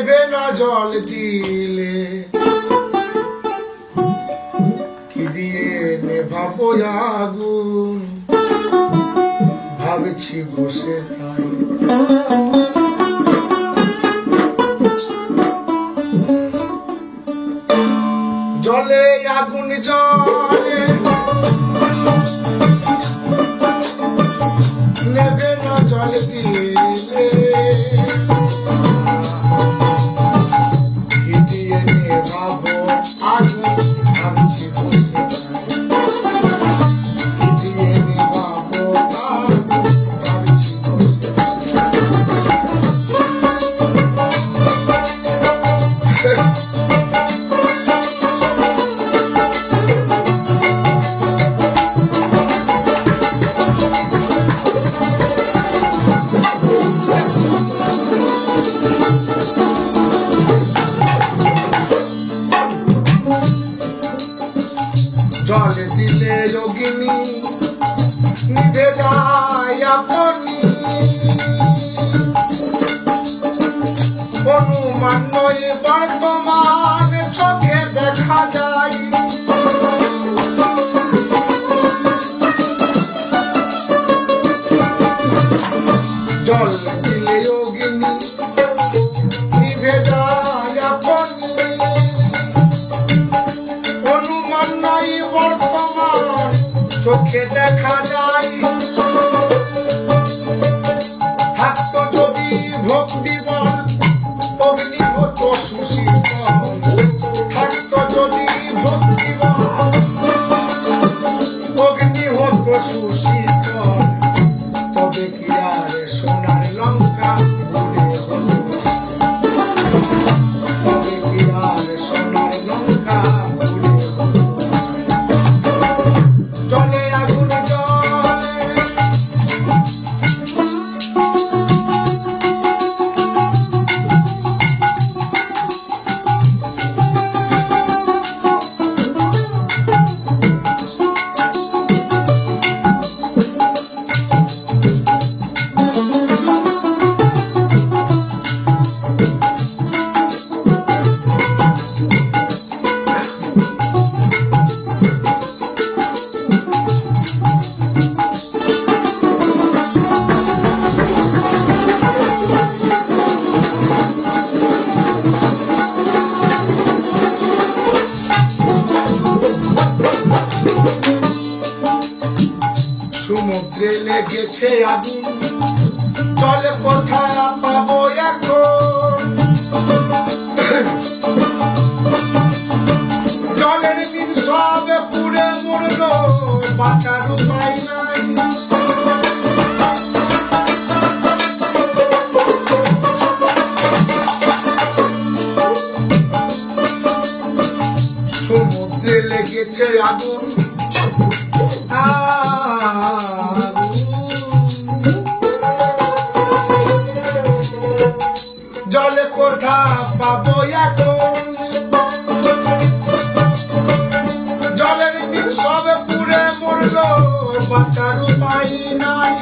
জল দিলে। কি দিয়ে নেভাবো আগুন? ভাবছি বসে তাই। জলে আগুন জলে নেবে না জল দিলে। জল দিলে যোগিনী নিভে যায় আপনি। অনুমান নয় বর্তমান চোখে দেখা যায়। জল দিলে যোগিনী নিভে যায় দেখা যায়। থাকত যদি ভক্তি বল অগ্নি লেগেছে আগুন জলে কোথায় পাবো এখন। জলের দিন মরলো বাঁচার উপায় নাই। সমুদ্রে লেগেছে আগুন জলে কোথা পাবো এখন? জলের দিন সবে পুরে মরলো বাঁচার উপায় নাই।